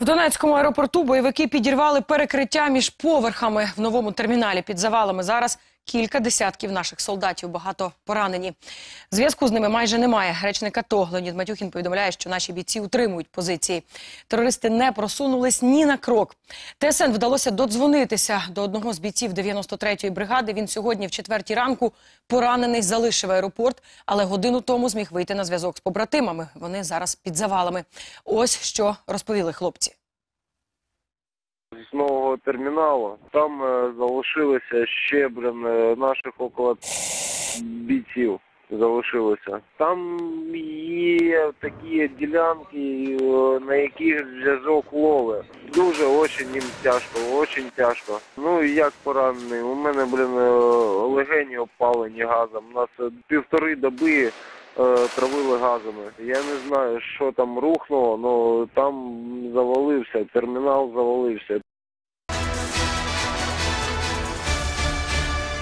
В Донецькому аеропорту бойовики підірвали перекриття між поверхами в новому терміналі під завалами. Зараз кілька десятків наших солдатів, багато поранені. Зв'язку з ними майже немає. Речник АТО Леонід Матюхін повідомляє, що наші бійці утримують позиції. Терористи не просунулись ні на крок. ТСН вдалося додзвонитися до одного з бійців 93-ї бригади. Він сьогодні в четвертій ранку поранений залишив аеропорт, але годину тому зміг вийти на зв'язок з побратимами. Вони зараз під завалами. Ось що розповіли хлопці. З нового терміналу. Там е, залишилося ще блин, е, наших около бійців. Залишилося. Там є такі ділянки, е, на яких зв'язок лови. Дуже очень їм тяжко, очень тяжко. Ну і як поранений. У мене, блин, е, легені опалені газом. У нас півтори доби е, травили газами. Я не знаю, що там рухнуло, але там завалився, термінал завалився.